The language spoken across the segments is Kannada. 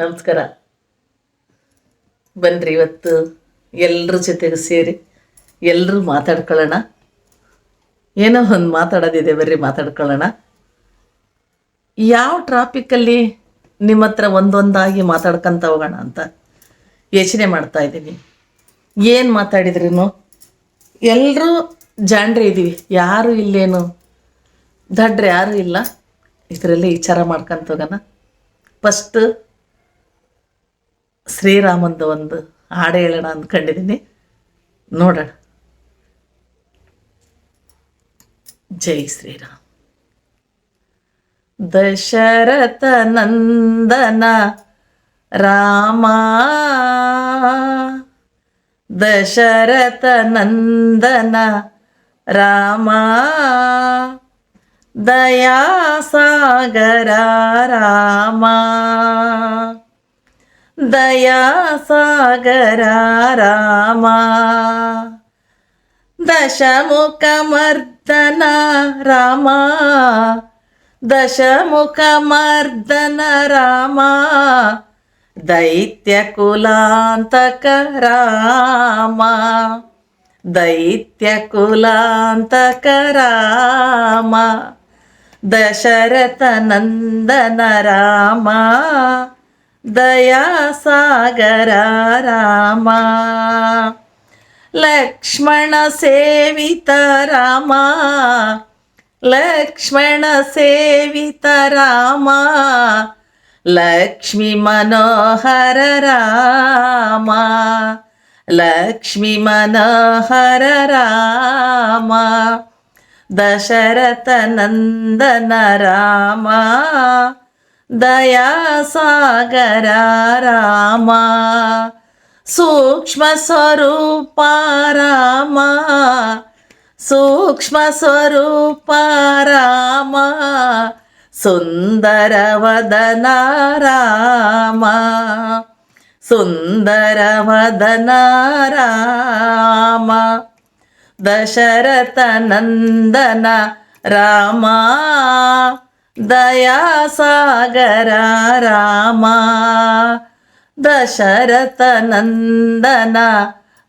ನಮಸ್ಕಾರ. ಬನ್ನಿರಿ ಇವತ್ತು ಎಲ್ಲರ ಜೊತೆಗೆ ಸೇರಿ ಎಲ್ಲರೂ ಮಾತಾಡ್ಕೊಳ್ಳೋಣ. ಏನೋ ಒಂದು ಮಾತಾಡೋದಿದೆ ಬರ್ರಿ ಮಾತಾಡ್ಕೊಳ್ಳೋಣ. ಯಾವ ಟ್ರಾಫಿಕ್ಕಲ್ಲಿ ನಿಮ್ಮ ಹತ್ರ ಒಂದೊಂದಾಗಿ ಮಾತಾಡ್ಕೊಂತ ಹೋಗೋಣ ಅಂತ ಯೋಚನೆ ಮಾಡ್ತಾ ಇದ್ದೀನಿ. ಏನು ಮಾತಾಡಿದ್ರೂ ಎಲ್ಲರೂ ಜಾಂಡ್ರಿ ಇದ್ದೀವಿ ಯಾರು ಇಲ್ಲೇನು? ದಡ್ರೆ ಯಾರೂ ಇಲ್ಲ? ಇದರಲ್ಲಿ ವಿಚಾರ ಮಾಡ್ಕೊಂತ ಹೋಗೋಣ. ಫಸ್ಟ್ ಶ್ರೀರಾಮಂದು ಒಂದು ಹಾಡು ಹೇಳೋಣ ಅಂದ್ಕೊಂಡಿದ್ದೀನಿ ನೋಡೋಣ. ಜೈ ಶ್ರೀರಾಮ್. ದಶರಥ ನಂದನ ರಾಮ. ದಶರಥ ನಂದನ ರಾಮ. ದಯಾಸಾಗರ ರಾಮ. ದಯಾಸಾಗರ ರಾಮ ದಶಮುಖಮರ್ದನ ರಾಮ ದಶಮುಖಮರ್ದನ ರಾಮ ದೈತ್ಯ ಕುಲಾಂತಕ ರಾಮ ದೈತ್ಯ ಕುಲಾಂತಕ ರಾಮ ದಶರಥ ನಂದನ ರಾಮ ದಯಾಸಾಗರ ರಾಮ ಲಕ್ಷ್ಮಣ ಸೇವಿತ ರಾಮ ಲಕ್ಷ್ಮಣ ಸೇವಿತ ರಾಮ ಲಕ್ಷ್ಮಿ ಮನೋಹರ ರಾಮ ಲಕ್ಷ್ಮಿ ಮನೋಹರ ರಾಮ ದಶರಥ ನಂದನ ರಾಮ ದಯಾಸಾಗರ ರಾಮ ಸೂಕ್ಷ್ಮ ಸ್ವರೂಪ ರಾಮ ಸೂಕ್ಷ್ಮ ಸ್ವರೂಪ ರಾಮ ಸುಂದರ ವದನ ರಾಮ ಸಾಗರ ರಾಮ, ದಶರಥ ನಂದನ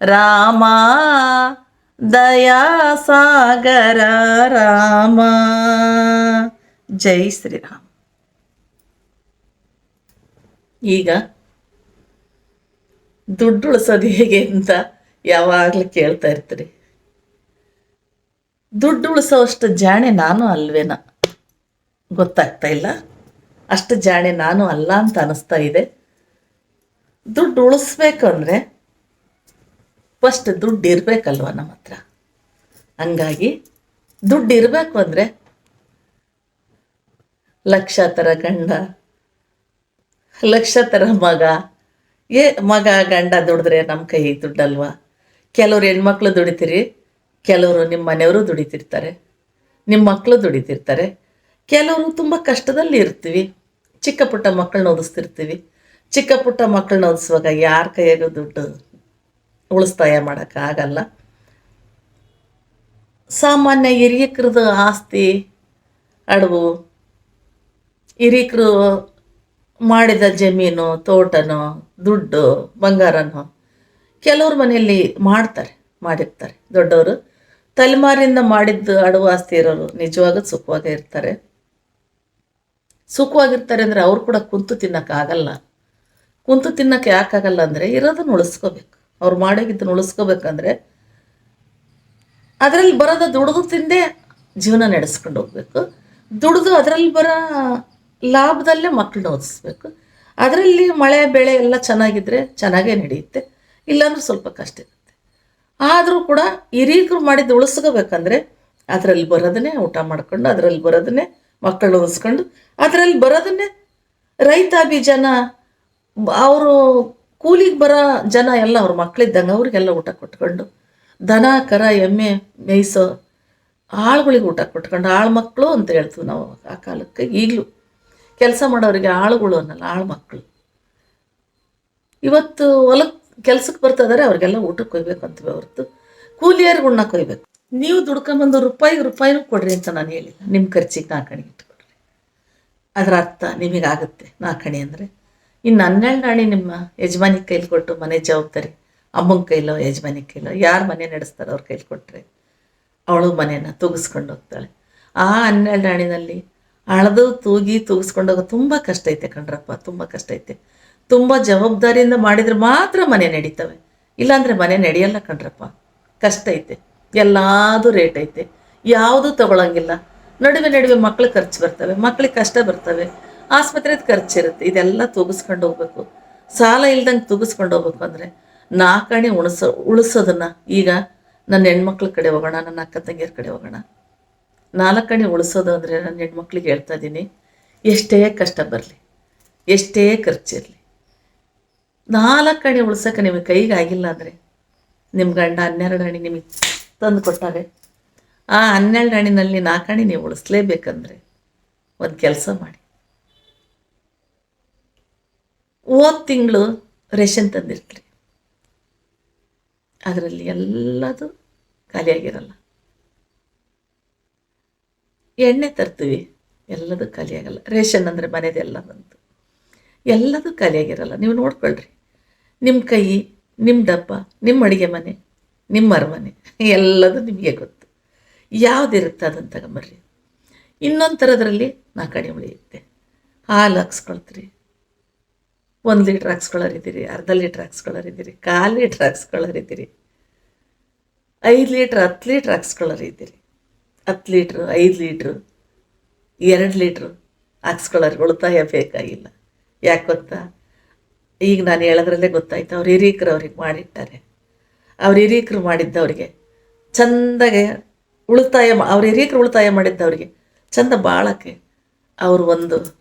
ರಾಮ, ದಯಾಸಾಗರ ರಾಮ. ಜೈ ಶ್ರೀರಾಮ್. ಈಗ ದುಡ್ಡು ಉಳಿಸೋದು ಹೇಗೆ ಅಂತ ಯಾವಾಗಲೂ ಕೇಳ್ತಾ ಇರ್ತೀರಿ. ದುಡ್ಡು ಉಳಿಸೋಷ್ಟು ಜಾಣೆ ನಾನು ಅಲ್ವೇನ? ಗೊತ್ತಾಗ್ತಾ ಇಲ್ಲ. ಅಷ್ಟು ಜಾಣೆ ನಾನು ಅಲ್ಲ ಅಂತ ಅನಿಸ್ತಾ ಇದೆ. ದುಡ್ಡು ಉಳಿಸ್ಬೇಕು ಅಂದರೆ ಫಸ್ಟ್ ದುಡ್ಡು ಇರಬೇಕಲ್ವ ನಮ್ಮ ಹತ್ರ? ಹಂಗಾಗಿ ದುಡ್ಡು ಇರಬೇಕು ಅಂದರೆ ಲಕ್ಷ ಥರ ಗಂಡ, ಲಕ್ಷ ಥರ ಮಗ, ಏ ಮಗ ಗಂಡ ದುಡಿದ್ರೆ ನಮ್ಮ ಕೈ ದುಡ್ಡಲ್ವಾ? ಕೆಲವ್ರು ಹೆಣ್ಮಕ್ಳು ದುಡಿತೀರಿ, ಕೆಲವರು ನಿಮ್ಮ ಮನೆಯವರು ದುಡಿತಿರ್ತಾರೆ, ನಿಮ್ಮ ಮಕ್ಕಳು ದುಡಿತಿರ್ತಾರೆ. ಕೆಲವರು ತುಂಬ ಕಷ್ಟದಲ್ಲಿ ಇರ್ತೀವಿ. ಚಿಕ್ಕ ಪುಟ್ಟ ಮಕ್ಕಳನ್ನ ಓದಿಸ್ತಿರ್ತೀವಿ. ಚಿಕ್ಕ ಪುಟ್ಟ ಮಕ್ಕಳನ್ನ ಓದಿಸುವಾಗ ಯಾರ ಕೈಯಾಗೂ ದುಡ್ಡು ಉಳಿಸ್ತಾಯ ಮಾಡೋಕ್ಕಾಗಲ್ಲ ಸಾಮಾನ್ಯ ಹಿರಿಯಕ್ರದ್ದು ಆಸ್ತಿ ಅಡವು, ಹಿರಿಯಕರು ಮಾಡಿದ ಜಮೀನು, ತೋಟನೋ, ದುಡ್ಡು, ಬಂಗಾರನೋ ಕೆಲವ್ರ ಮನೆಯಲ್ಲಿ ಮಾಡ್ತಾರೆ, ಮಾಡಿರ್ತಾರೆ. ದೊಡ್ಡವರು ತಲೆಮಾರಿಂದ ಮಾಡಿದ್ದು ಅಡವು ಆಸ್ತಿ ಇರೋರು ನಿಜವಾಗೂ ಸುಖವಾಗೇ ಇರ್ತಾರೆ. ಸುಖವಾಗಿರ್ತಾರೆ ಅಂದರೆ ಅವ್ರು ಕೂಡ ಕುಂತು ತಿನ್ನೋಕ್ಕಾಗಲ್ಲ ಕುಂತು ತಿನ್ನೋಕ್ಕೆ ಯಾಕಾಗಲ್ಲ ಅಂದರೆ ಇರೋದನ್ನ ಉಳಿಸ್ಕೋಬೇಕು. ಅವ್ರು ಮಾಡೋಗಿದ್ದನ್ನು ಉಳಿಸ್ಕೋಬೇಕಂದ್ರೆ ಅದರಲ್ಲಿ ಬರೋದು ದುಡಿದು ತಿಂದೇ ಜೀವನ ನಡೆಸ್ಕೊಂಡು ಹೋಗ್ಬೇಕು. ದುಡಿದು ಅದರಲ್ಲಿ ಬರೋ ಲಾಭದಲ್ಲೇ ಮಕ್ಕಳನ್ನ ಓದಿಸ್ಬೇಕು. ಅದರಲ್ಲಿ ಮಳೆ, ಬೆಳೆ ಎಲ್ಲ ಚೆನ್ನಾಗಿದ್ದರೆ ಚೆನ್ನಾಗೇ ನಡೆಯುತ್ತೆ. ಇಲ್ಲಾಂದ್ರೆ ಸ್ವಲ್ಪ ಕಷ್ಟ ಇರುತ್ತೆ. ಆದರೂ ಕೂಡ ಹಿರಿಯರು ಮಾಡಿದ್ದು ಉಳಿಸ್ಕೋಬೇಕಂದ್ರೆ ಅದರಲ್ಲಿ ಬರೋದನ್ನೇ ಊಟ ಮಾಡ್ಕೊಂಡು, ಅದರಲ್ಲಿ ಬರೋದನ್ನೇ ಮಕ್ಕಳು ಓದಿಸ್ಕೊಂಡು ಅದರಲ್ಲಿ ಬರೋದನ್ನೇ ರೈತಾಪಿ ಜನ ಅವರು ಕೂಲಿಗೆ ಬರೋ ಜನ ಎಲ್ಲ ಅವ್ರ ಮಕ್ಕಳಿದ್ದಂಗೆ ಅವ್ರಿಗೆಲ್ಲ ಊಟ ಕೊಟ್ಕೊಂಡು, ದನ, ಕರ, ಎಮ್ಮೆ, ಮೇಯಿಸೋ, ಆಳುಗಳಿಗೆ ಊಟ ಕೊಟ್ಕೊಂಡು, ಆಳು ಮಕ್ಕಳು ಅಂತ ಹೇಳ್ತೀವಿ ನಾವು ಆ ಕಾಲಕ್ಕೆ ಈಗಲೂ. ಕೆಲಸ ಮಾಡೋರಿಗೆ ಆಳುಗಳು ಅನ್ನಲ್ಲ, ಆಳು ಮಕ್ಕಳು ಇವತ್ತು ಹೊಲಕ್ಕೆ ಕೆಲಸಕ್ಕೆ ಬರ್ತಾ ಇದ್ದಾರೆ ಅವ್ರಿಗೆಲ್ಲ ಊಟಕ್ಕೆ ಕೊಯ್ಬೇಕು ಅಂತೀವಿ ಹೊರತು ಕೂಲಿಯರ್ಗಳನ್ನ ಕೊಯ್ಬೇಕು. ನೀವು ದುಡ್ಕೊಂಬಂದು ರೂಪಾಯಿ ರೂಪಾಯಿನೂ ಕೊಡ್ರಿ ಅಂತ ನಾನು ಹೇಳಿಲ್ಲ. ನಿಮ್ಮ ಖರ್ಚಿಗೆ ನಾಲ್ಕಣಿ ಇಟ್ಕೊಡ್ರಿ ಅದರ ಅರ್ಥ ನಿಮಗಾಗುತ್ತೆ. ನಾಲ್ಕಣಿ ಅಂದರೆ ಇನ್ನು ಹನ್ನೆರಡು ನಾಣಿ ನಿಮ್ಮ ಯಜಮಾನಿ ಕೈಲಿ ಕೊಟ್ಟು ಮನೆ ಜವಾಬ್ದಾರಿ, ಅಮ್ಮನ ಕೈಲೋ, ಯಜಮಾನಿ ಕೈಲೋ, ಯಾರು ಮನೆ ನಡೆಸ್ತಾರೋ ಅವ್ರ ಕೈಲಿ ಕೊಟ್ಟರೆ ಅವಳು ಮನೆಯನ್ನು ತೂಗಿಸ್ಕೊಂಡು ಹೋಗ್ತಾಳೆ. ಆ ಹನ್ನೆರಡು ನಾಣಿನಲ್ಲಿ ಅಳದು ತೂಗಿ ತೂಗಿಸ್ಕೊಂಡು ಹೋಗೋದು ತುಂಬ ಕಷ್ಟ ಐತೆ ಕಣ್ರಪ್ಪ, ತುಂಬ ಕಷ್ಟ ಐತೆ. ತುಂಬ ಜವಾಬ್ದಾರಿಯಿಂದ ಮಾಡಿದ್ರೆ ಮಾತ್ರ ಮನೆ ನಡೀತವೆ. ಇಲ್ಲಾಂದರೆ ಮನೆ ನಡೆಯಲ್ಲ ಕಣ್ರಪ್ಪ. ಕಷ್ಟ ಐತೆ. ಎಲ್ಲಾದು ರೇಟ್ ಐತೆ. ಯಾವುದೂ ತಗೊಳಂಗಿಲ್ಲ. ನಡುವೆ ನಡುವೆ ಮಕ್ಳು ಖರ್ಚು ಬರ್ತವೆ, ಮಕ್ಳಿಗೆ ಕಷ್ಟ ಬರ್ತವೆ, ಆಸ್ಪತ್ರೆದು ಖರ್ಚಿರುತ್ತೆ ಇದೆಲ್ಲ ತೂಗಿಸ್ಕೊಂಡು ಹೋಗ್ಬೇಕು. ಸಾಲ ಇಲ್ದಂಗೆ ತೂಗಿಸ್ಕೊಂಡು ಹೋಗ್ಬೇಕು ಅಂದರೆ ನಾಲ್ಕಣೆ ಉಣಿಸೋ, ಉಳಿಸೋದನ್ನು ಈಗ ನನ್ನ ಹೆಣ್ಮಕ್ಳ ಕಡೆ ಹೋಗೋಣ, ನನ್ನ ಅಕ್ಕ ತಂಗಿಯರ ಕಡೆ ಹೋಗೋಣ. ನಾಲ್ಕಣೆ ಉಳಿಸೋದು ಅಂದರೆ ನನ್ನ ಹೆಣ್ಮಕ್ಳಿಗೆ ಹೇಳ್ತಾ ಇದ್ದೀನಿ ಎಷ್ಟೇ ಕಷ್ಟ ಬರಲಿ, ಎಷ್ಟೇ ಖರ್ಚಿರಲಿ ನಾಲ್ಕು ಉಳ್ಸೋಕೆ ನಿಮಗೆ ಕೈಗೆ ಆಗಿಲ್ಲ ಅಂದರೆ ನಿಮ್ಮ ಗಂಡ, ಹನ್ನೆರಡು ಅಣಿ ನಿಮಗೆ ತಂದು ಕೊಟ್ಟಾರೆ. ಆ ಹನ್ನೆರಡು ಹಣ್ಣಿನಲ್ಲಿ ನಾಲ್ಕು ಹಣಿ ನೀವು ಉಳಿಸ್ಲೇಬೇಕಂದ್ರೆ ಒಂದು ಕೆಲಸ ಮಾಡಿ. ಹೋದ ತಿಂಗಳು ರೇಷನ್ ತಂದಿರ್ತೀರಿ. ಅದರಲ್ಲಿ ಎಲ್ಲದು ಖಾಲಿಯಾಗಿರಲ್ಲ. ಎಣ್ಣೆ ತರ್ತೀವಿ, ಎಲ್ಲದೂ ಖಾಲಿಯಾಗಲ್ಲ. ರೇಷನ್ ಅಂದರೆ ಮನೆದೆಲ್ಲ ಬಂತು. ಎಲ್ಲದೂ ಖಾಲಿಯಾಗಿರಲ್ಲ. ನೀವು ನೋಡ್ಕೊಳ್ರಿ. ನಿಮ್ಮ ಕೈ ನಿಮ್ಮ ಡಬ್ಬ ನಿಮ್ಮ ಅಡುಗೆ ಮನೆ ನಿಮ್ಮ ಅರಮನೆ. ಎಲ್ಲದೂ ನಿಮಗೆ ಗೊತ್ತು. ಯಾವುದಿರುತ್ತೆ ಅದನ್ನು ತಗೊಂಬರ್ರಿ. ಇನ್ನೊಂದು ಥರದ್ರಲ್ಲಿ ಕಡಿಮೆ ಉಳಿಯುತ್ತೆ ಹಾಲು ಹಾಕ್ಸ್ಕೊಳ್ತೀರಿ ಒಂದು ಲೀಟ್ರ್ ಹಾಕ್ಸ್ಕೊಳ್ಳೋರಿದ್ದೀರಿ ಅರ್ಧ ಲೀಟ್ರ್ ಹಾಕ್ಸ್ಕೊಳ್ಳೋರಿದ್ದೀರಿ ಕಾಲು ಲೀಟ್ರ್ ಹಾಕ್ಸ್ಕೊಳ್ಳೋರಿದ್ದೀರಿ ಐದು ಲೀಟ್ರ್, ಹತ್ತು ಲೀಟ್ರ್ ಹಾಕ್ಸ್ಕೊಳ್ಳೋರಿದ್ದೀರಿ ಹತ್ತು ಲೀಟ್ರು, ಐದು ಲೀಟ್ರು, ಎರಡು ಲೀಟ್ರು ಹಾಕ್ಸ್ಕೊಳ್ಳೋರಿಗೆ ಉಳಿತಾಯ ಬೇಕಾಗಿಲ್ಲ ಯಾಕೆ ಗೊತ್ತಾ? ಈಗ ನಾನು ಹೇಳೋದ್ರಲ್ಲೇ ಗೊತ್ತಾಯ್ತು. ಅವ್ರು ಹಿರೀಕರು ಅವ್ರಿಗೆ ಮಾಡಿಟ್ಟಾರೆ. ಅವ್ರ ಹಿರೀಕರು ಮಾಡಿದ್ದವ್ರಿಗೆ. ಚಂದಗೆ ಉಳಿತಾಯ ಅವ್ರ ಹಿರೀಕರು ಉಳಿತಾಯ ಮಾಡಿದ್ದವ್ರಿಗೆ. ಚಂದ ಬಾಳಕ್ಕೆ ಅವರು ಒಂದು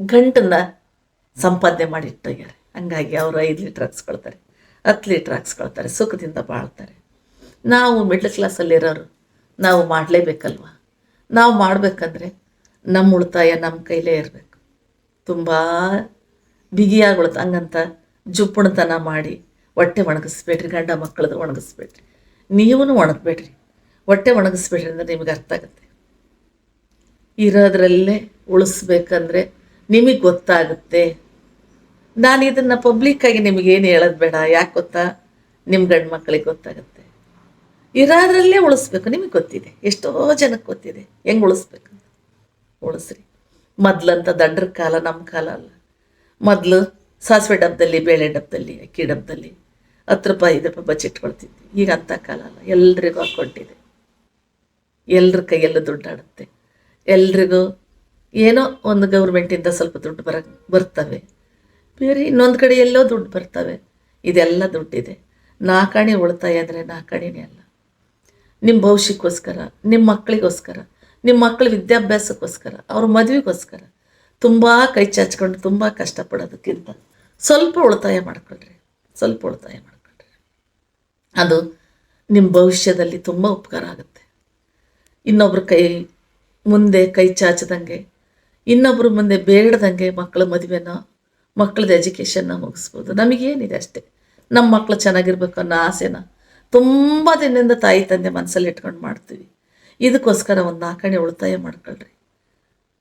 ಗಂಟನ್ನ ಸಂಪಾದನೆ ಮಾಡಿಟ್ಟಿದ್ದಾರೆ ಹಂಗಾಗಿ ಅವರು ಐದು ಲೀಟ್ರ್ ಹಾಕ್ಸ್ಕೊಳ್ತಾರೆ. ಹತ್ತು ಲೀಟ್ರ್ ಹಾಕ್ಸ್ಕೊಳ್ತಾರೆ. ಸುಖದಿಂದ ಬಾಳ್ತಾರೆ. ನಾವು ಮಿಡ್ಲ್ ಕ್ಲಾಸಲ್ಲಿರೋರು ನಾವು ಮಾಡಲೇಬೇಕಲ್ವ? ನಾವು ಮಾಡಬೇಕಂದ್ರೆ ನಮ್ಮ ಉಳಿತಾಯ ನಮ್ಮ ಕೈಲೇ ಇರಬೇಕು. ತುಂಬ ಬಿಗಿಯಾಗಿ ಉಳಿತ, ಹಂಗಂತ ಜುಪ್ಪುಣತನ ಮಾಡಿ ಹೊಟ್ಟೆ ಒಣಗಿಸ್ಬೇಡ್ರಿ, ಗಂಡ ಮಕ್ಕಳದು ಒಣಗಿಸ್ಬೇಡ್ರಿ. ನೀವೂ ಒಣಗಬೇಡ್ರಿ. ಹೊಟ್ಟೆ ಒಣಗಿಸ್ಬೇಡ್ರಿ ಅಂದರೆ ನಿಮಗೆ ಅರ್ಥ ಆಗುತ್ತೆ. ಇರೋದ್ರಲ್ಲೇ ಉಳಿಸ್ಬೇಕಂದ್ರೆ ನಿಮಗೆ ಗೊತ್ತಾಗುತ್ತೆ. ನಾನು ಇದನ್ನು ಪಬ್ಲಿಕ್ಕಾಗಿ ನಿಮಗೇನು ಹೇಳೋದು ಬೇಡ, ಯಾಕೆ ಗೊತ್ತಾ? ನಿಮ್ಮ ಗಂಡು ಮಕ್ಕಳಿಗೆ ಗೊತ್ತಾಗುತ್ತೆ. ಇರೋದ್ರಲ್ಲೇ ಉಳಿಸ್ಬೇಕು, ನಿಮಗೆ ಗೊತ್ತಿದೆ. ಎಷ್ಟೋ ಜನಕ್ಕೆ ಗೊತ್ತಿದೆ. ಹೆಂಗೆ ಉಳಿಸ್ಬೇಕು? ಉಳಿಸ್ರಿ. ಮೊದ್ಲಂತ ದಂಡ್ರ ಕಾಲ ನಮ್ಮ ಕಾಲ ಅಲ್ಲ. ಮೊದಲು ಸಾಸಿವೆ ಡಬ್ಬದಲ್ಲಿ ಬೇಳೆ ಡಬ್ಬದಲ್ಲಿ ಅಕ್ಕಿ ಡಬ್ಬದಲ್ಲಿ ಹತ್ತು ರೂಪಾಯಿ ಐದು ರೂಪಾಯಿ ಬಚ್ಚಿಟ್ಕೊಳ್ತಿದ್ವಿ ಈಗ ಅಂಥ ಕಾಲ ಅಲ್ಲ. ಎಲ್ರಿಗೂ ಹಾಕ್ಕೊಂಡಿದೆ ಎಲ್ಲರ ಕೈಯಲ್ಲೂ ದುಡ್ಡಾಡುತ್ತೆ ಎಲ್ರಿಗೂ ಏನೋ ಒಂದು ಗೌರ್ಮೆಂಟಿಂದ ಸ್ವಲ್ಪ ದುಡ್ಡು ಬರ, ಬರ್ತವೆ. ಬೇರೆ ಇನ್ನೊಂದು ಕಡೆ ಎಲ್ಲೋ ದುಡ್ಡು ಬರ್ತವೆ. ಇದೆಲ್ಲ ದುಡ್ಡಿದೆ. ನಾಕಾಣಿ ಉಳಿತಾಯ ಅಂದರೆ ನಾಕಾಣಿನೇ ಅಲ್ಲ. ನಿಮ್ಮ ಭವಿಷ್ಯಕ್ಕೋಸ್ಕರ ನಿಮ್ಮ ಮಕ್ಕಳಿಗೋಸ್ಕರ ನಿಮ್ಮ ಮಕ್ಕಳ ವಿದ್ಯಾಭ್ಯಾಸಕ್ಕೋಸ್ಕರ, ಅವ್ರ ಮದುವೆಗೋಸ್ಕರ ತುಂಬ ಕೈ ಚಾಚ್ಕೊಂಡು ತುಂಬ ಕಷ್ಟಪಡೋದಕ್ಕಿಂತ ಸ್ವಲ್ಪ ಉಳಿತಾಯ ಮಾಡ್ಕೊಳ್ರಿ, ಸ್ವಲ್ಪ ಉಳಿತಾಯ ಮಾಡ್ಕೊಳ್ರಿ. ಅದು ನಿಮ್ಮ ಭವಿಷ್ಯದಲ್ಲಿ ತುಂಬ ಉಪಕಾರ ಆಗುತ್ತೆ. ಇನ್ನೊಬ್ರ ಕೈ ಮುಂದೆ ಕೈ ಚಾಚದಂಗೆ ಇನ್ನೊಬ್ಬರು ಮುಂದೆ ಬೇಡದಂಗೆ ಮಕ್ಕಳ ಮದುವೆನ, ಮಕ್ಕಳದ ಎಜುಕೇಷನ್ನ ಮುಗಿಸ್ಬೋದು. ನಮಗೇನಿದೆ ಅಷ್ಟೇ. ನಮ್ಮ ಮಕ್ಕಳು ಚೆನ್ನಾಗಿರ್ಬೇಕು ಅನ್ನೋ ಆಸೆನ ತುಂಬ ದಿನದಿಂದ ತಾಯಿ ತಂದೆ ಮನಸ್ಸಲ್ಲಿ ಇಟ್ಕೊಂಡು ಮಾಡ್ತೀವಿ. ಇದಕ್ಕೋಸ್ಕರ ಒಂದು ನಾಲ್ಕಣೆ ಉಳಿತಾಯ ಮಾಡ್ಕೊಳ್ರಿ.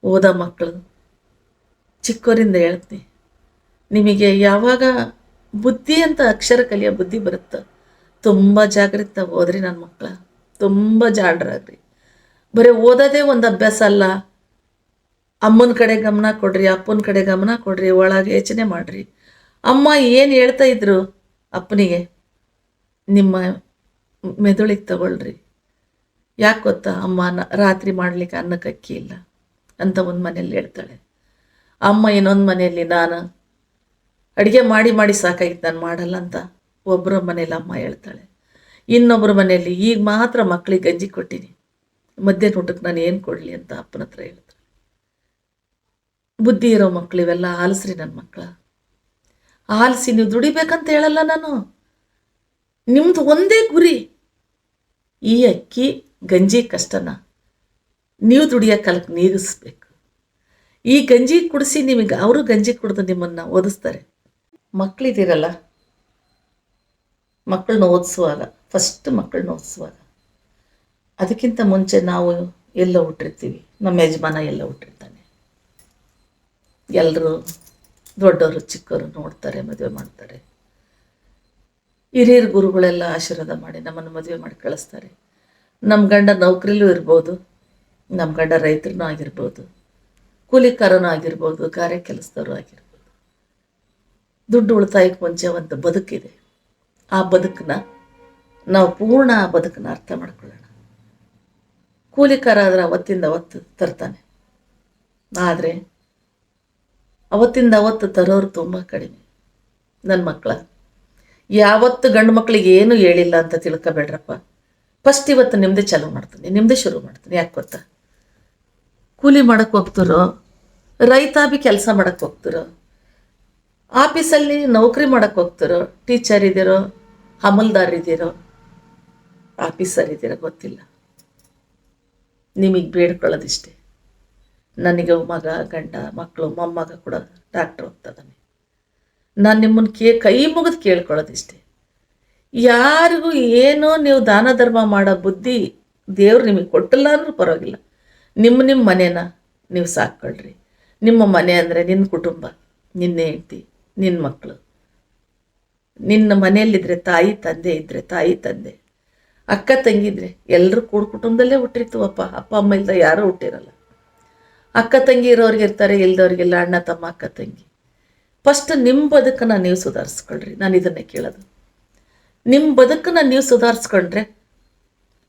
ಓದೋ ಮಕ್ಕಳು ಚಿಕ್ಕವರಿಂದ ಹೇಳ್ತೀನಿ ನಿಮಗೆ ಯಾವಾಗ ಬುದ್ಧಿ ಅಂತ ಅಕ್ಷರ ಕಲಿಯೋ ಬುದ್ಧಿ ಬರುತ್ತೆ. ತುಂಬ ಜಾಗೃತ ಓದ್ರಿ ನನ್ನ ಮಕ್ಕಳ ತುಂಬ ಜಾಡ್ರಾಗ್ರಿ. ಬರೀ ಓದೋದೇ ಒಂದು ಅಭ್ಯಾಸ ಅಲ್ಲ. ಅಮ್ಮನ ಕಡೆ ಗಮನ ಕೊಡ್ರಿ, ಅಪ್ಪನ ಕಡೆ ಗಮನ ಕೊಡ್ರಿ, ಒಳಗೆ ಯೋಚನೆ ಮಾಡ್ರಿ. ಅಮ್ಮ ಏನು ಹೇಳ್ತಾ ಇದ್ರು? ಅಪ್ಪನಿಗೆ, ನಿಮ್ಮ ಮೆದುಳಿಗೆ ತಗೊಳ್ರಿ. ಯಾಕೆ ಗೊತ್ತಾ? ಅಮ್ಮ ರಾತ್ರಿ ಮಾಡ್ಲಿಕ್ಕೆ ಅನ್ನಕ್ಕೆ ಅಕ್ಕಿ ಇಲ್ಲ ಅಂತ ಒಂದು ಮನೇಲಿ ಹೇಳ್ತಾಳೆ. ಅಮ್ಮ ಇನ್ನೊಂದು ಮನೆಯಲ್ಲಿ, ನಾನು ಅಡುಗೆ ಮಾಡಿ ಮಾಡಿ ಸಾಕಾಗಿತ್ತು, ನಾನು ಮಾಡಲ್ಲ ಅಂತ ಒಬ್ಬರ ಮನೇಲಿ ಅಮ್ಮ ಹೇಳ್ತಾಳೆ. ಇನ್ನೊಬ್ಬರ ಮನೆಯಲ್ಲಿ ಈಗ ಮಾತ್ರ ಮಕ್ಕಳಿಗೆ ಗಂಜಿ ಕೊಟ್ಟಿನಿ. ಮಧ್ಯಾಹ್ನ ಊಟಕ್ಕೆ ನಾನು ಏನು ಕೊಡಲಿ ಅಂತ ಅಪ್ಪನ ಹತ್ರ ಹೇಳ್ತಾಳೆ ಬುದ್ಧಿ ಇರೋ ಮಕ್ಕಳು ಇವೆಲ್ಲ ಆಲಿಸ್ರಿ ನನ್ನ ಮಕ್ಕಳ ಆಲಿಸಿ ನೀವು ದುಡಿಬೇಕಂತ ಹೇಳಲ್ಲ ನಾನು. ನಿಮ್ಮದು ಒಂದೇ ಗುರಿ. ಈ ಅಕ್ಕಿ ಗಂಜಿ ಕಷ್ಟನ ನೀವು ದುಡಿಯೋ ಕಾಲಕ್ಕೆ ನೀಗಿಸ್ಬೇಕು. ಈ ಗಂಜಿ ಕುಡಿಸಿ ನಿಮಗೆ ಅವರು ಗಂಜಿ ಕುಡಿದು ನಿಮ್ಮನ್ನು ಓದಿಸ್ತಾರೆ ಮಕ್ಕಳಿದ್ದೀರಲ್ಲ ಮಕ್ಕಳನ್ನ ಓದಿಸುವಾಗ ಫಸ್ಟ್ ಮಕ್ಕಳನ್ನ ಓದಿಸುವಾಗ. ಅದಕ್ಕಿಂತ ಮುಂಚೆ ನಾವು ಎಲ್ಲ ಹುಟ್ಟಿರ್ತೀವಿ. ನಮ್ಮ ಯಜಮಾನ ಎಲ್ಲ ಹುಟ್ಟಿರ್ತಾನೆ. ಎಲ್ಲರೂ ದೊಡ್ಡವರು ಚಿಕ್ಕವರು ನೋಡ್ತಾರೆ, ಮದುವೆ ಮಾಡ್ತಾರೆ. ಹಿರಿಯರ ಗುರುಗಳೆಲ್ಲ ಆಶೀರ್ವಾದ ಮಾಡಿ ನಮ್ಮನ್ನು ಮದುವೆ ಮಾಡಿ ಕಳಿಸ್ತಾರೆ. ನಮ್ಮ ಗಂಡ ನೌಕರಿಲೂ ಇರ್ಬೋದು, ನಮ್ಮ ಗಂಡ ರೈತರನ್ನೂ ಆಗಿರ್ಬೋದು, ಕೂಲಿಕಾರನೂ ಆಗಿರ್ಬೋದು ಗಾರೆ ಕೆಲಸದವರು ಆಗಿರ್ಬೋದು. ದುಡ್ಡು ಉಳಿತಾಯಕ್ಕೆ ಮುಂಚೆ ಒಂದು ಬದುಕಿದೆ. ಆ ಬದುಕನ್ನ ನಾವು ಪೂರ್ಣ ಆ ಬದುಕನ್ನ ಅರ್ಥ ಮಾಡ್ಕೊಳ್ಳೋಣ. ಕೂಲಿಕಾರ ಆದರೆ ಅವತ್ತಿಂದ ಅವತ್ತು ತರ್ತಾನೆ. ಆದರೆ ಅವತ್ತಿಂದ ಅವತ್ತು ತರೋರು ತುಂಬ ಕಡಿಮೆ. ನನ್ನ ಮಕ್ಕಳ ಯಾವತ್ತು ಗಂಡು ಮಕ್ಕಳಿಗೆ ಏನು ಹೇಳಿಲ್ಲ ಅಂತ ತಿಳ್ಕೊಬೇಡ್ರಪ್ಪ. ಫಸ್ಟ್ ಇವತ್ತು ನಿಮ್ಮದೇ ಚಾಲೂ ಮಾಡ್ತೀನಿ. ನಿಮ್ಮದೇ ಶುರು ಮಾಡ್ತೀನಿ. ಯಾಕೆ ಗೊತ್ತಾ? ಕೂಲಿ ಮಾಡೋಕ್ಕೆ ಹೋಗ್ತಿರೋ ರೈತಾಬಿ ಕೆಲಸ ಮಾಡೋಕ್ಕೆ ಹೋಗ್ತಿರೋ ಆಫೀಸಲ್ಲಿ ನೌಕರಿ ಮಾಡಕ್ಕೆ ಹೋಗ್ತಿರೋ, ಟೀಚರ್ ಇದ್ದೀರೋ ಅಮಲ್ದಾರ್ ಇದ್ದೀರೋ ಆಫೀಸರ್ ಇದ್ದೀರೋ ಗೊತ್ತಿಲ್ಲ. ನಿಮಗೆ ಬೇಡ್ಕೊಳ್ಳೋದಿಷ್ಟೇ. ನನಗೆ ಮಗ, ಗಂಡ ಮಕ್ಕಳು ಮೊಮ್ಮಗ ಕೂಡ ಡಾಕ್ಟ್ರ್ ಹೋಗ್ತದಾನೆ. ನಾನು ನಿಮ್ಮನ್ನು ಕೇ, ಕೈ ಮುಗಿದು ಕೇಳ್ಕೊಳ್ಳೋದಿಷ್ಟೇ. ಯಾರಿಗೂ ಏನೋ ನೀವು ದಾನ ಧರ್ಮ ಮಾಡೋ ಬುದ್ಧಿ ದೇವ್ರು ನಿಮಗೆ ಕೊಟ್ಟಿಲ್ಲ ಅಂದ್ರೂ ಪರವಾಗಿಲ್ಲ. ನಿಮ್ಮ ನಿಮ್ಮ ಮನೇನ ನೀವು ಸಾಕ್ಕೊಳ್ರಿ. ನಿಮ್ಮ ಮನೆ ಅಂದರೆ ನಿನ್ನ ಕುಟುಂಬ ನಿನ್ನೆ ಹೆಂಡತಿ. ನಿನ್ನ ಮಕ್ಕಳು ನಿನ್ನ ಮನೆಯಲ್ಲಿದ್ದರೆ ತಾಯಿ, ತಂದೆ ಇದ್ದರೆ ತಾಯಿ, ತಂದೆ. ಅಕ್ಕ ತಂಗಿದ್ರೆ ಎಲ್ಲರೂ ಕೂಡ ಕುಟುಂಬದಲ್ಲೇ ಹುಟ್ಟಿರ್ತು ಅಪ್ಪ, ಅಮ್ಮ ಇಲ್ದ ಯಾರೂ ಹುಟ್ಟಿರಲ್ಲ. ಅಕ್ಕ, ತಂಗಿ ಇರೋರಿಗೆ ಇರ್ತಾರೆ ಇಲ್ದವ್ರಿಗೆಲ್ಲ ಅಣ್ಣ, ತಮ್ಮ, ಅಕ್ಕ, ತಂಗಿ. ಫಸ್ಟ್ ನಿಮ್ಮ ಬದುಕನ್ನು ನೀವು ಸುಧಾರಿಸ್ಕೊಳ್ರಿ. ನಾನು ಇದನ್ನೇ ಕೇಳೋದು. ನಿಮ್ಮ ಬದುಕನ್ನು ನೀವು ಸುಧಾರಿಸ್ಕೊಂಡ್ರೆ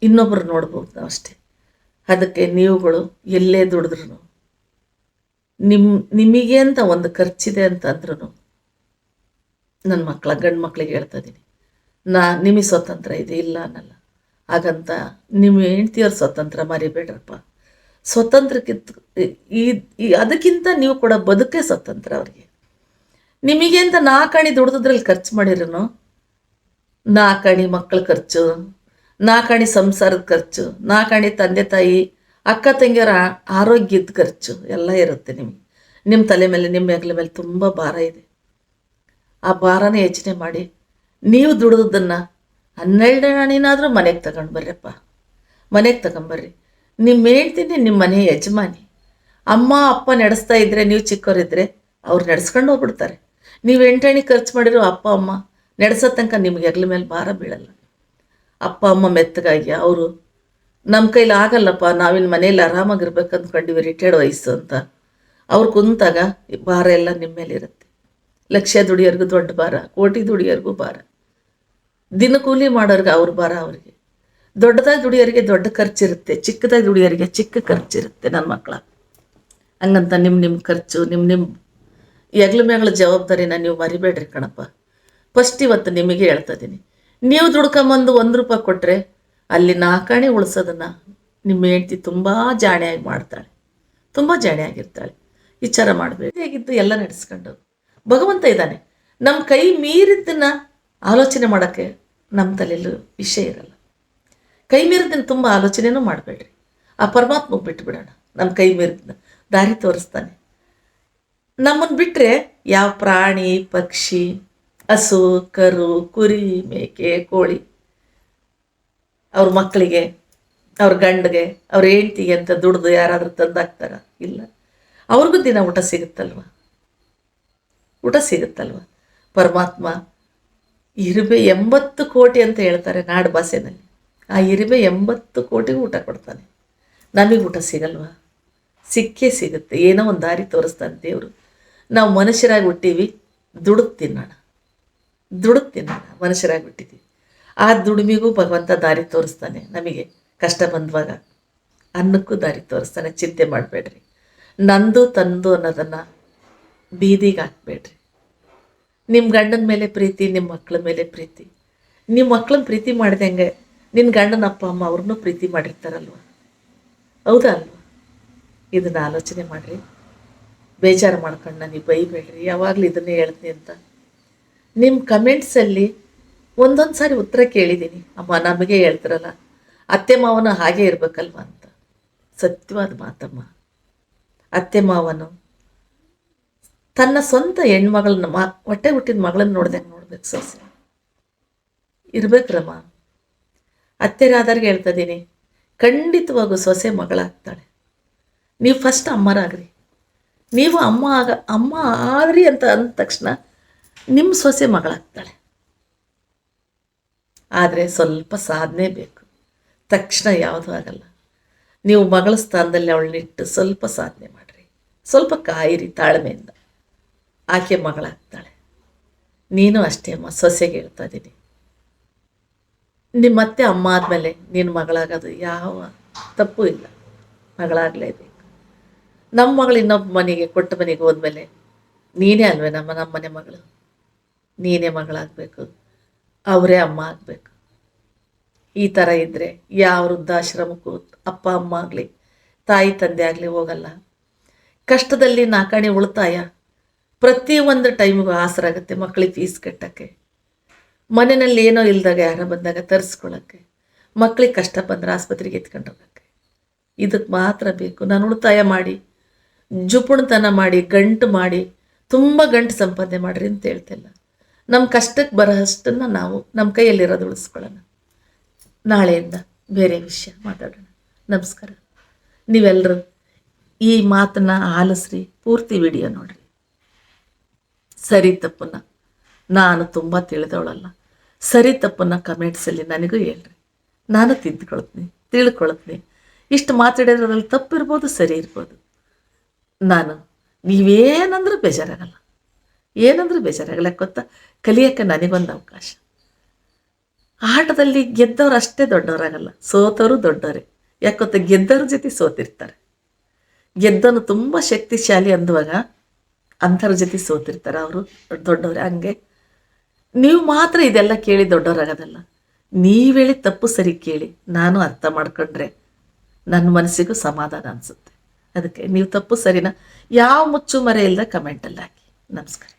ಇನ್ನೊಬ್ರು ನೋಡ್ಬೋದು ನಾವು ಅಷ್ಟೇ. ಅದಕ್ಕೆ ನೀವುಗಳು ಎಲ್ಲೇ ದುಡಿದ್ರು ನಿಮ್ಮ ನಿಮಗೆ ಅಂತ ಒಂದು ಖರ್ಚಿದೆ ಅಂತ ಅಂದ್ರೂ ನನ್ನ ಮಕ್ಕಳ ಗಂಡು ಮಕ್ಕಳಿಗೆ ಹೇಳ್ತಾ ಇದ್ದೀನಿ. ನಾ ನಿಮಗೆ ಸ್ವತಂತ್ರ ಇದೆ, ಇಲ್ಲ ಅನ್ನಲ್ಲ. ಹಾಗಂತ ನಿಮ್ಮ ಹೆಂಡ್ತಿಯವ್ರ ಸ್ವತಂತ್ರ ಮರಿಬೇಡ್ರಪ್ಪ. ಸ್ವತಂತ್ರಕ್ಕಿಂತ ಈ ಅದಕ್ಕಿಂತ ನೀವು ಕೂಡ ಬದುಕೇ ಸ್ವತಂತ್ರ ಅವ್ರಿಗೆ. ನಿಮಗೆ ಅಂತ ನಾಲ್ಕಣಿ ದುಡ್ದದ್ರಲ್ಲಿ ಖರ್ಚು ಮಾಡಿರೋನು? ನಾಲ್ಕಣಿ ಮಕ್ಕಳ ಖರ್ಚು ನಾಲ್ಕಣಿ ಸಂಸಾರದ ಖರ್ಚು ನಾಲ್ಕಣಿ ತಂದೆ ತಾಯಿ, ಅಕ್ಕ ತಂಗಿಯರ ಆರೋಗ್ಯದ ಖರ್ಚು ಎಲ್ಲ ಇರುತ್ತೆ ನಿಮಗೆ. ನಿಮ್ಮ ತಲೆ ಮೇಲೆ, ನಿಮ್ಮ ಹೆಗಲ ಮೇಲೆ ತುಂಬ ಭಾರ ಇದೆ. ಆ ಭಾರನ ಯೋಚನೆ ಮಾಡಿ, ನೀವು ದುಡಿದದ್ದನ್ನು ಹನ್ನೆರಡು ಹಣಿನಾದರೂ ಮನೆಗೆ ತಗೊಂಡು ಬರ್ರಪ್ಪ. ಮನೆಗೆ ತಗೊಂಬರ್ರಿ ನಿಮ್ಮ ಹೇಳ್ತೀನಿ ನಿಮ್ಮ ಮನೆ ಯಜಮಾನಿ. ಅಮ್ಮ, ಅಪ್ಪ ನಡೆಸ್ತಾ ಇದ್ದರೆ ನೀವು ಚಿಕ್ಕವರಿದ್ದರೆ ಅವ್ರು ನಡೆಸ್ಕೊಂಡು ಹೋಗ್ಬಿಡ್ತಾರೆ. ನೀವು ಎಂಟಣಿ ಖರ್ಚು ಮಾಡಿರೋ ಅಪ್ಪ, ಅಮ್ಮ ನಡೆಸೋ ತನಕ ನಿಮಗೆ ಹೆಗ್ಲ ಮೇಲೆ ಭಾರ ಬೀಳಲ್ಲ. ಅಪ್ಪ, ಅಮ್ಮ ಮೆತ್ತಗಾಗಿ ಅವರು ನಮ್ಮ ಕೈಲಿ ಆಗಲ್ಲಪ್ಪ, ನಾವಿನ ಮನೇಲಿ ಆರಾಮಾಗಿರ್ಬೇಕು ಅಂದ್ಕೊಂಡಿವಿ ರಿಟೈರ್ಡ್ ವಯಸ್ಸು ಅಂತ. ಅವ್ರು ಕುಂತಾಗ ಭಾರ ಎಲ್ಲ ನಿಮ್ಮ ಮೇಲೆ ಇರುತ್ತೆ. ಲಕ್ಷ ದುಡಿಯೋರ್ಗೂ ದೊಡ್ಡ ಭಾರ, ಕೋಟಿ ದುಡಿಯೋರ್ಗೂ ಭಾರ. ದಿನ ಕೂಲಿ ಮಾಡೋರ್ಗೆ ಅವ್ರ ಭಾರ ಅವರಿಗೆ. ದೊಡ್ಡದಾಗಿ ದುಡಿಯೋರಿಗೆ ದೊಡ್ಡ ಖರ್ಚಿರುತ್ತೆ, ಚಿಕ್ಕದಾಗಿ ದುಡಿಯೋರಿಗೆ ಚಿಕ್ಕ ಖರ್ಚಿರುತ್ತೆ ನನ್ನ ಮಕ್ಕಳ ಹಂಗಂತ ನಿಮ್ಮ ನಿಮ್ಮ ಖರ್ಚು ನಿಮ್ಮ ನಿಮ್ಮ ಎಗ್ಲ ಮೇಗಳ ಜವಾಬ್ದಾರಿನ ನೀವು ಮರಿಬೇಡ್ರಿ ಕಣಪ್ಪ. ಫಸ್ಟ್ ಇವತ್ತು ನಿಮಗೆ ಹೇಳ್ತಾ ಇದ್ದೀನಿ ನೀವು ದುಡ್ಕೊಂಬಂದು ಒಂದು ರೂಪಾಯಿ ಕೊಟ್ಟರೆ ಅಲ್ಲಿ ನಾಲ್ಕಾಣೆ ಉಳಿಸೋದನ್ನು ನಿಮ್ಮ ಹೆಂಡ್ತಿ ತುಂಬ ಜಾಣೆಯಾಗಿ ಮಾಡ್ತಾಳೆ. ತುಂಬ ಜಾಣೆಯಾಗಿರ್ತಾಳೆ. ವಿಚಾರ ಮಾಡಬೇಡಿ. ಹೇಗಿದ್ದು ಎಲ್ಲ ನಡೆಸ್ಕೊಂಡು ಭಗವಂತ ಇದ್ದಾನೆ. ನಮ್ಮ ಕೈ ಮೀರಿದ್ದನ್ನ ಆಲೋಚನೆ ಮಾಡೋಕ್ಕೆ ನಮ್ಮ ತಲೆಯಲ್ಲೂ ವಿಷಯ ಇರಲ್ಲ. ಕೈ ಮೀರಿದ್ದನ್ನು ತುಂಬ ಆಲೋಚನೆನೂ ಮಾಡಬೇಡ್ರಿ. ಆ ಪರಮಾತ್ಮಗೆ ಬಿಟ್ಬಿಡೋಣ. ನಮ್ಮ ಕೈ ಮೀರಿದ್ದನ್ನ ದಾರಿ ತೋರಿಸ್ತಾನೆ. ನಮ್ಮನ್ನು ಬಿಟ್ಟರೆ ಯಾವ ಪ್ರಾಣಿ, ಪಕ್ಷಿ, ಹಸು, ಕರು, ಕುರಿ, ಮೇಕೆ, ಕೋಳಿ, ಅವ್ರ ಮಕ್ಕಳಿಗೆ, ಅವ್ರ ಗಂಡಿಗೆ, ಅವ್ರ ಹೆಂಡ್ತಿಗೆ ಅಂತ ದುಡ್ದು ಯಾರಾದರೂ ತಂದಾಕ್ತಾರ? ಇಲ್ಲ. ಅವ್ರಿಗೂ ದಿನ ಊಟ ಸಿಗುತ್ತಲ್ವ? ಊಟ ಸಿಗುತ್ತಲ್ವ? ಪರಮಾತ್ಮ ಇರುವೆ ಎಂಬತ್ತು ಕೋಟಿ ಅಂತ ಹೇಳ್ತಾರೆ ನಾಡು ಭಾಷೆನಲ್ಲಿ. ಆ ಇರುವೆ ಎಂಬತ್ತು ಕೋಟಿಗೂ ಊಟ ಕೊಡ್ತಾನೆ. ನಮಗೆ ಊಟ ಸಿಗಲ್ವಾ? ಸಿಕ್ಕೇ ಸಿಗುತ್ತೆ. ಏನೋ ಒಂದು ದಾರಿ ತೋರಿಸ್ತಾನೆ ದೇವರು. ನಾವು ಮನುಷ್ಯರಾಗಿ ಹುಟ್ಟೀವಿ ದುಡುಕ್ ತಿನ್ನೋಣ. ದುಡುಕ್ ತಿನ್ನೋಣ. ಮನುಷ್ಯರಾಗಿ ಹುಟ್ಟಿದ್ದೀವಿ ಆ ದುಡಿಮೆಗೂ ಭಗವಂತ ದಾರಿ ತೋರಿಸ್ತಾನೆ ನಮಗೆ. ಕಷ್ಟ ಬಂದವಾಗ ಅನ್ನಕ್ಕೂ ದಾರಿ ತೋರಿಸ್ತಾನೆ. ಚಿಂತೆ ಮಾಡಬೇಡ್ರಿ. ನಂದು ತಂದು ಅನ್ನೋದನ್ನು ಬೀದಿಗೆ ಹಾಕ್ಬೇಡ್ರಿ. ನಿಮ್ಮ ಗಂಡನ ಮೇಲೆ ಪ್ರೀತಿ ನಿಮ್ಮ ಮಕ್ಕಳ ಮೇಲೆ ಪ್ರೀತಿ. ನಿಮ್ಮ ಮಕ್ಳನ್ನ ಪ್ರೀತಿ ಮಾಡ್ದಂಗೆ ನಿನ್ನ ಗಂಡನ ಅಪ್ಪ, ಅಮ್ಮ ಅವ್ರನ್ನೂ ಪ್ರೀತಿ ಮಾಡಿರ್ತಾರಲ್ವ? ಹೌದಾ ಅಲ್ವ? ಇದನ್ನು ಆಲೋಚನೆ ಮಾಡಿರಿ. ಬೇಜಾರು ಮಾಡ್ಕೊಂಡು ನನಗೆ ಬೈಬೇಡ್ರಿ. ಯಾವಾಗಲೂ ಇದನ್ನೇ ಹೇಳ್ತೀನಿ ಅಂತ. ನಿಮ್ಮ ಕಮೆಂಟ್ಸಲ್ಲಿ ಒಂದೊಂದು ಸಾರಿ ಉತ್ತರ ಕೇಳಿದ್ದೀನಿ ಅಮ್ಮ ನಮಗೆ ಹೇಳ್ತಾರಲ್ಲ, ಅತ್ತೆ ಮಾವನ ಹಾಗೆ ಇರಬೇಕಲ್ವ ಅಂತ. ಸತ್ಯವಾದ ಮಾತಮ್ಮ. ಅತ್ತೆ ಮಾವನು ತನ್ನ ಸ್ವಂತ ಹೆಣ್ಮಗಳನ್ನ ಮ, ಹೊಟ್ಟೆ ಹುಟ್ಟಿದ ಮಗಳನ್ನ ನೋಡ್ದಂಗೆ ನೋಡ್ಬೇಕು ಸೊಸೆ ಇರ್ಬೇಕ್ರಮ್ಮ ಅತ್ತೆರಾದವ್ರಿಗೆ ಹೇಳ್ತಾ ಇದ್ದೀನಿ, ಖಂಡಿತವಾಗೂ ಸೊಸೆ ಮಗಳಾಗ್ತಾಳೆ. ನೀವು ಫಸ್ಟ್ ಅಮ್ಮರಾಗ್ರಿ. ನೀವು ಅಮ್ಮ ಆಗ, ಅಮ್ಮ ಆದ್ರಿ ಅಂತ ಅಂದ ತಕ್ಷಣ ನಿಮ್ಮ ಸೊಸೆ ಮಗಳಾಗ್ತಾಳೆ. ಆದರೆ ಸ್ವಲ್ಪ ಸಾಧನೆ ಬೇಕು. ತಕ್ಷಣ ಯಾವುದೂ ಆಗಲ್ಲ. ನೀವು ಮಗಳ ಸ್ಥಾನದಲ್ಲಿ ಅವಳನ್ನಿಟ್ಟು ಸ್ವಲ್ಪ ಸಾಧನೆ ಮಾಡಿರಿ. ಸ್ವಲ್ಪ ಕಾಯಿರಿ ತಾಳ್ಮೆಯಿಂದ. ಆಕೆ ಮಗಳಾಗ್ತಾಳೆ. ನೀನು ಅಷ್ಟೇ ಅಮ್ಮ, ಸೊಸೆಗೆ ಹೇಳ್ತಾ ಇದ್ದೀನಿ. ನಿಮ್ಮ ಅತ್ತೆ ಅಮ್ಮ ಆದಮೇಲೆ ನೀನು ಮಗಳಾಗೋದು ಯಾವ ತಪ್ಪು ಇಲ್ಲ. ಮಗಳಾಗಲೇಬೇಕು. ನಮ್ಮ ಮಗಳು ಇನ್ನೊಬ್ಬ ಮನೆಗೆ, ಕೊಟ್ಟ ಮನೆಗೆ ಹೋದ್ಮೇಲೆ ನೀನೇ ಅಲ್ವೇ ನಮ್ಮ ನಮ್ಮ ಮನೆ ಮಗಳು? ನೀನೇ ಮಗಳಾಗಬೇಕು. ಅವರೇ ಅಮ್ಮ ಆಗಬೇಕು. ಈ ಥರ ಇದ್ದರೆ ಯಾವ ವೃದ್ಧಾಶ್ರಮಕ್ಕೂ ಅಪ್ಪ, ಅಮ್ಮ ಆಗಲಿ, ತಾಯಿ, ತಂದೆ ಆಗಲಿ ಹೋಗಲ್ಲ. ಕಷ್ಟದಲ್ಲಿ ನಾಕಾಣಿ ಉಳಿತಾಯ? ಪ್ರತಿಯೊಂದು ಟೈಮಿಗೂ ಆಸರಾಗುತ್ತೆ ಮಕ್ಕಳಿಗೆ ಫೀಸ್ ಕಟ್ಟೋಕ್ಕೆ. ಮನೆಯಲ್ಲಿ ಏನೋ ಇಲ್ದಾಗ ಯಾರೋ ಬಂದಾಗ ತರಿಸ್ಕೊಳ್ಳೋಕ್ಕೆ ಮಕ್ಕಳಿಗೆ ಕಷ್ಟ ಬಂದರೆ ಆಸ್ಪತ್ರೆಗೆ ಎತ್ಕೊಂಡು ಹೋಗೋಕ್ಕೆ. ಇದಕ್ಕೆ ಮಾತ್ರ ಬೇಕು. ನಾನು ಉಳಿತಾಯ ಮಾಡಿ, ಜುಪುಣತನ ಮಾಡಿ, ಗಂಟು ಮಾಡಿ, ತುಂಬ ಗಂಟು ಸಂಪಾದನೆ ಮಾಡಿರಿ ಅಂತ ಹೇಳ್ತಿಲ್ಲ ನಮ್ಮ ಕಷ್ಟಕ್ಕೆ ಬರೋಷ್ಟನ್ನು ನಾವು ನಮ್ಮ ಕೈಯಲ್ಲಿರೋದು ಉಳಿಸ್ಕೊಳ್ಳೋಣ. ನಾಳೆಯಿಂದ ಬೇರೆ ವಿಷಯ ಮಾತಾಡೋಣ. ನಮಸ್ಕಾರ. ನೀವೆಲ್ಲರೂ ಈ ಮಾತನ್ನ ಆಲಿಸ್ರಿ, ಪೂರ್ತಿ ವಿಡಿಯೋ ನೋಡ್ರಿ. ಸರಿ ತಪ್ಪನ್ನ ನಾನು ತುಂಬ ತಿಳಿದವಳಲ್ಲ. ಸರಿ ತಪ್ಪನ್ನ ಕಮೆಂಟ್ಸಲ್ಲಿ ನನಗೂ ಹೇಳ್ರಿ. ನಾನು ತಿದ್ದುಕೊಳ್ತೀನಿ ತಿಳ್ಕೊಳ್ತೀನಿ. ಇಷ್ಟು ಮಾತಾಡಿರೋದ್ರಲ್ಲಿ ತಪ್ಪಿರ್ಬೋದು, ಸರಿ ಇರ್ಬೋದು. ನಾನು, ನೀವೇನಂದ್ರೂ ಬೇಜಾರಾಗಲ್ಲ. ಏನಂದ್ರೂ ಬೇಜಾರಾಗಲ್ಲ ಗೊತ್ತಾ? ಕಲಿಯೋಕ್ಕೆ ನನಗೊಂದು ಅವಕಾಶ. ಆಟದಲ್ಲಿ ಗೆದ್ದವ್ರು ಅಷ್ಟೇ ದೊಡ್ಡವರಾಗಲ್ಲ ಸೋತವರು ದೊಡ್ಡವರೇ ಯಾಕೆ ಗೊತ್ತಾ? ಗೆದ್ದವ್ರ ಜೊತೆ ಸೋತಿರ್ತಾರೆ. ಗೆದ್ದನು ತುಂಬ ಶಕ್ತಿಶಾಲಿ ಅಂದುವಾಗ ಅಂಥವ್ರ ಜೊತೆ ಸೋತಿರ್ತಾರೆ ಅವರು, ದೊಡ್ಡವ್ರೆ ಹಂಗೆ. ನೀವು ಮಾತ್ರ ಇದೆಲ್ಲ ಕೇಳಿ ದೊಡ್ಡವರಾಗೋದಲ್ಲ. ನೀವೇಳಿ ತಪ್ಪು ಸರಿ ಕೇಳಿ, ನಾನು ಅರ್ಥ ಮಾಡ್ಕೊಂಡ್ರೆ ನನ್ನ ಮನಸ್ಸಿಗೂ ಸಮಾಧಾನ ಅನಿಸುತ್ತೆ. ಅದಕ್ಕೆ ನೀವು ತಪ್ಪು ಸರಿನಾ ಯಾವ ಮುಚ್ಚು ಮರೆ ಇಲ್ಲದೆ ಕಮೆಂಟಲ್ಲಿ ಹಾಕಿ. ನಮಸ್ಕಾರ.